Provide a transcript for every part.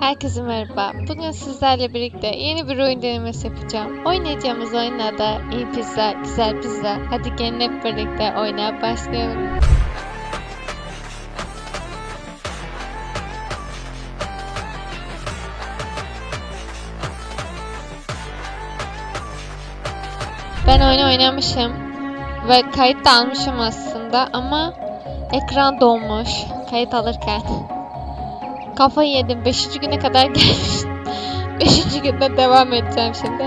Herkese merhaba. Bugün sizlerle birlikte yeni bir oyun denemesi yapacağım. Oynayacağımız oyunun adı İyi Pizza, Güzel Pizza. Hadi gelin hep birlikte oynaya başlayalım. Ben oyunu oynamışım ve kayıt da almışım aslında ama ekran donmuş kayıt alırken. Kafayı yedim. Beşinci güne kadar gelmiş. Beşinci günde devam edeceğim şimdi.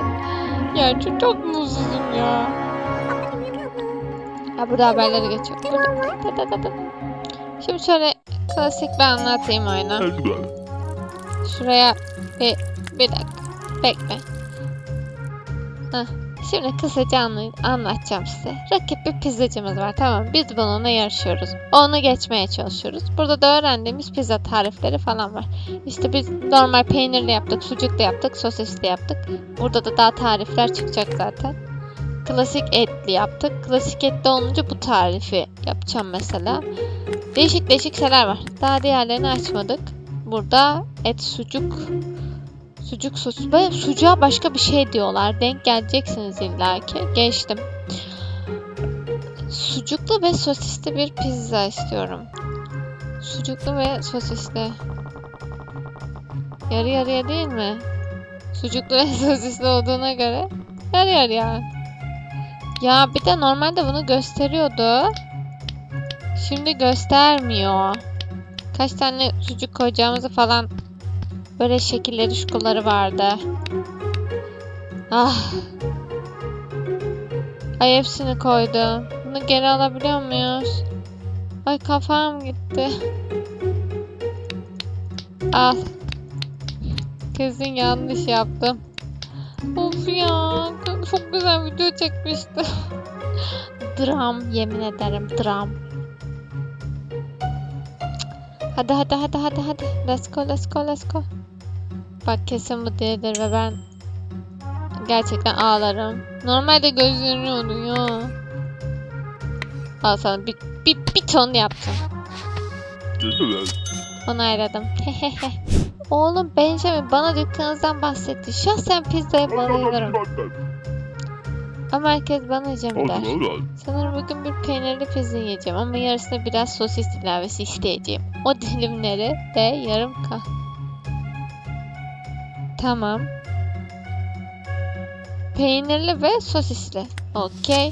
Ya çok, çok mutsuzum ya. Ha burada haberleri geçiyor. Burada. Da, da, da, da. Şimdi şöyle klasik bir anlatayım oyunu. Şuraya bir, bir dakika. Bekle. Heh. Şimdi kısaca anlatacağım size. Rakip bir pizzacımız var tamam? Biz bununla yarışıyoruz. Onu geçmeye çalışıyoruz. Burada da öğrendiğimiz pizza tarifleri falan var. İşte biz normal peynirli yaptık, sucuklu yaptık, sosisli yaptık. Burada da daha tarifler çıkacak zaten. Klasik etli yaptık. Klasik etli olunca bu tarifi yapacağım mesela. Değişik değişik şeyler var. Daha diğerlerini açmadık. Burada et, sucuk, Sucuk sos ve sucuğa başka bir şey diyorlar. Denk geleceksiniz illaki. Geçtim. Sucuklu ve sosisli bir pizza istiyorum. Sucuklu ve sosisli. Yarı yarıya değil mi? Sucuklu ve sosisli olduğuna göre yarı yarıya. Ya bir de normalde bunu gösteriyordu. Şimdi göstermiyor. Kaç tane sucuk koyacağımızı falan Böyle şekilleri şukulları vardı. Ah. Ay hepsini koydum. Bunu geri alabiliyor muyuz? Ay kafam gitti. Al. Kesin yanlış yaptım. Of ya. Çok güzel video çekmiştim. dram yemin ederim dram. Hadi hadi hadi hadi hadi. Let's go let's go let's go. Bak kesin bu değildir ve ben gerçekten ağlarım. Normalde gözlerini oluyor. Al sana bir, bir, bir ton yapacağım. Onayladım. Hehehe. Oğlum Benjamin bana dükkanınızdan bahsetti. Şahsen pizzaya bayılırım. Ama herkes bana Cem der. Sanırım bugün bir peynirli pizza yiyeceğim ama yarısına biraz sosis ilavesi isteyeceğim. O dilimleri de yarım kah. Tamam. Peynirli ve sosisli. Okey.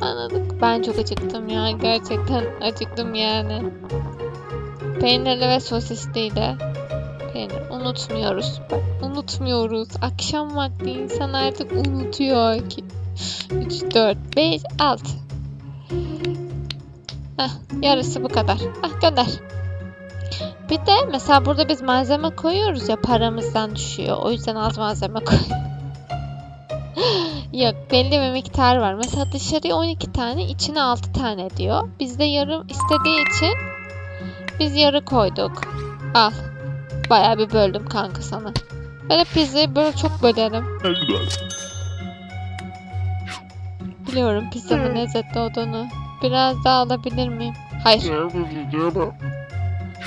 Anladık. Ben çok acıktım ya. Gerçekten acıktım yani. Peynirli ve sosisliydi. Peynir. Unutmuyoruz. Unutmuyoruz. Akşam vakti insan artık unutuyor ki. 3, 4, 5, 6. Heh, yarısı bu kadar. Ah gönder. Bir de mesela burada biz malzeme koyuyoruz ya paramızdan düşüyor. O yüzden az malzeme koy. Yok belli bir miktar var. Mesela dışarıya 12 tane içine 6 tane diyor. Bizde yarım istediği için biz yarı koyduk. Al. Bayağı bir böldüm kanka sana. Böyle pizzayı böyle çok bölerim. Biliyorum pizzanın lezzetli olduğunu. Biraz daha alabilir miyim? Hayır.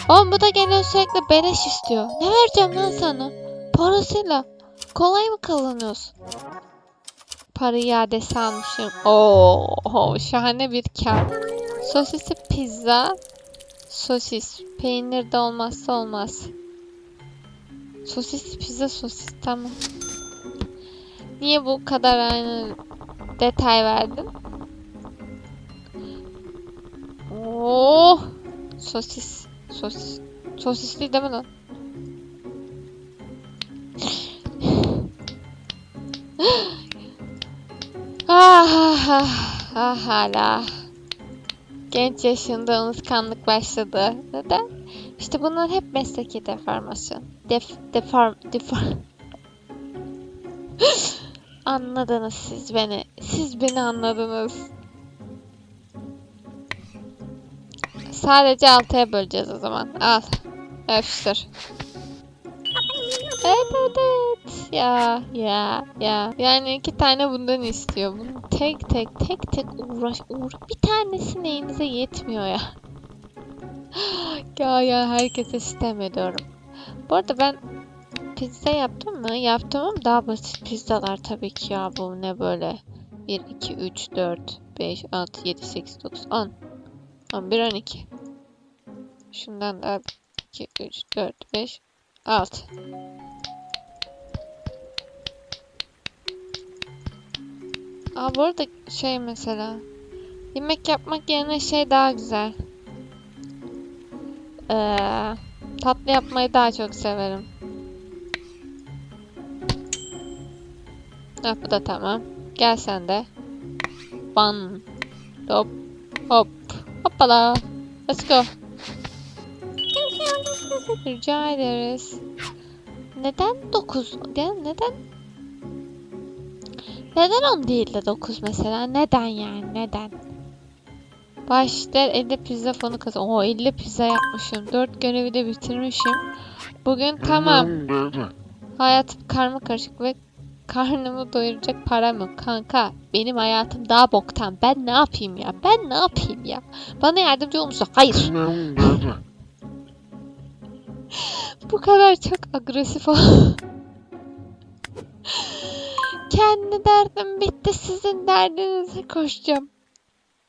Oğlum bu da geliyor sürekli beleş istiyor. Ne vereceğim lan sana? Parasıyla. Kolay mı kazanıyorsun? Para iadesi almışım. Oo, şahane bir kar. Sosisli pizza. Sosis. Peynir de olmazsa olmaz. Sosisli pizza sosis tamam. Niye bu kadar aynı detay verdin? Oh! Sosis. Sosis. Sosisli değil mi lan? ah, ah, ah, ah hala. Genç yaşında unutkanlık başladı. Neden? İşte bunlar hep mesleki deformasyon. Def, deform, deform. Anladınız siz beni. Siz beni anladınız. Sadece altıya böleceğiz o zaman. Al. Öpüştür. Evet evet evet. Ya ya ya. Yani iki tane bundan istiyor. Bunu tek tek tek tek uğraş uğraş. Bir tanesi neyinize yetmiyor ya. ya ya herkese sistem ediyorum. Bu arada ben pizza yaptım mı? Yaptım ama daha basit pizzalar tabii ki ya. Bu ne böyle? 1, 2, 3, 4, 5, 6, 7, 8, 9, 10. 11, 12. Şundan da 2, 3, 4, 5, 6. Aa bu arada şey mesela yemek yapmak yerine şey daha güzel. Ee, tatlı yapmayı daha çok severim. Ah bu da tamam. Gel sen de. Ban. Hop. Hop. Hoppala. Let's go. Rica ederiz. Neden 9? Ya neden? Neden 10 değil de 9 mesela? Neden yani? Neden? Başlar 50 pizza fonu kazan. Oo 50 pizza yapmışım. 4 görevi de bitirmişim. Bugün tamam. Hayatım karma karışık ve karnımı doyuracak param yok kanka. Benim hayatım daha boktan. Ben ne yapayım ya? Ben ne yapayım ya? Bana yardımcı musun? Hayır. Bu kadar çok agresif ol. Kendi derdim bitti. Sizin derdinize koşacağım.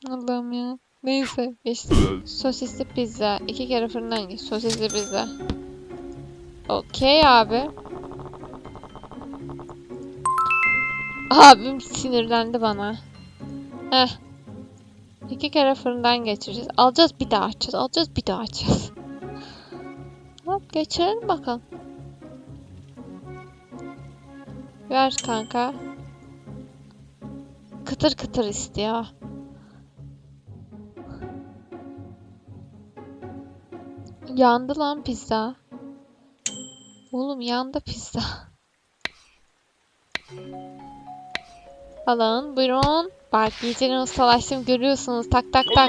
Allah'ım ya. Neyse geçtim. Sosisli pizza. iki kere fırından geç. Sosisli pizza. Okey abi. Abim sinirlendi bana. Heh. İki kere fırından geçireceğiz. Alacağız bir daha açacağız. Alacağız bir daha açacağız. Hop geçirelim bakalım. Ver kanka. Kıtır kıtır istiyor. Yandı lan pizza. Oğlum yandı pizza. Alın buyurun. Bak iyice ustalaştım görüyorsunuz. Tak tak tak.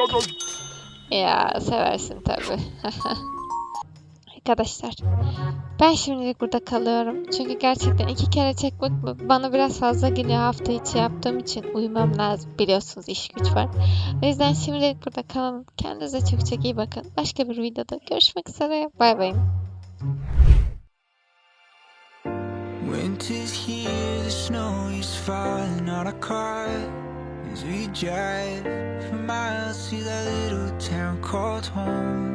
Ya seversin tabi. Arkadaşlar ben şimdilik burada kalıyorum. Çünkü gerçekten iki kere çekmek bana biraz fazla geliyor hafta içi yaptığım için uyumam lazım. Biliyorsunuz iş güç var. O yüzden şimdilik burada kalalım. Kendinize çok çok iyi bakın. Başka bir videoda görüşmek üzere. Bay bay. Winter's here, the snow is falling on our car as we drive for miles to that little town called home.